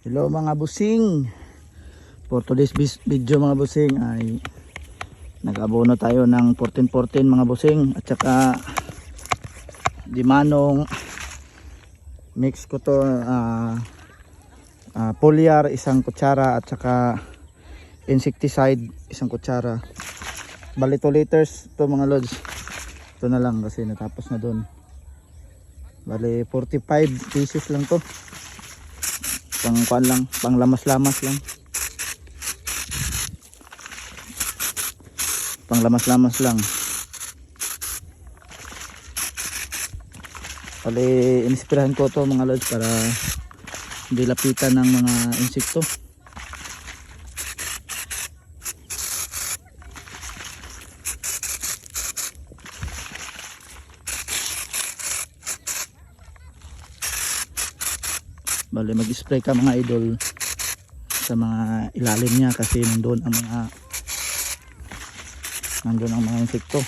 Hello mga busing. For today's video mga busing ay nag-abono tayo ng 1414 mga busing at saka dimanong mix ko to ah ah, foliar isang kutsara at saka insecticide isang kutsara. Bali 2 liters to mga lods. Ito na lang kasi natapos na doon. Bali 45 pieces lang to pang kuan lang, pang lamas-lamas lang. Pang lamas-lamas lang. Pali inispirahan ko to mga lods para hindi lapitan ng mga insekto. Bale mag-spray ka mga idol sa mga ilalim niya kasi nandun ang mga nandun ang mga insekto.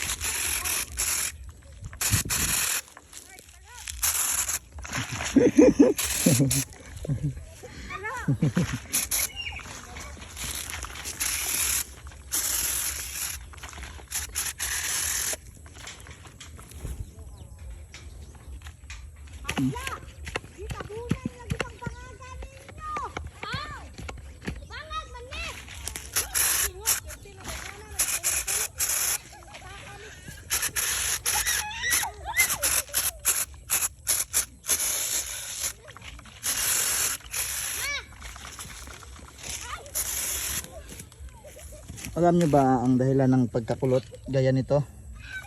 Alam nyo ba ang dahilan ng pagkakulot gaya nito?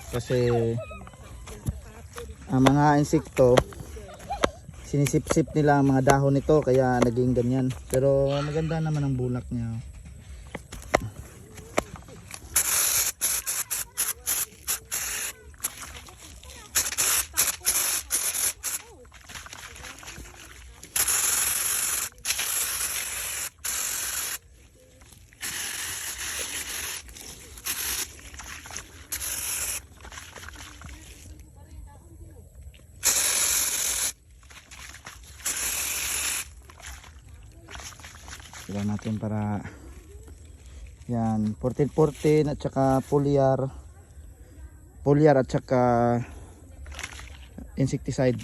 Kasi ang mga insekto sinisip-sip nila ang mga dahon nito kaya naging ganyan. Pero maganda naman ang bulak niya. Sila natin para yan 1414 at saka foliar. Foliar at saka insecticide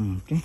Okay.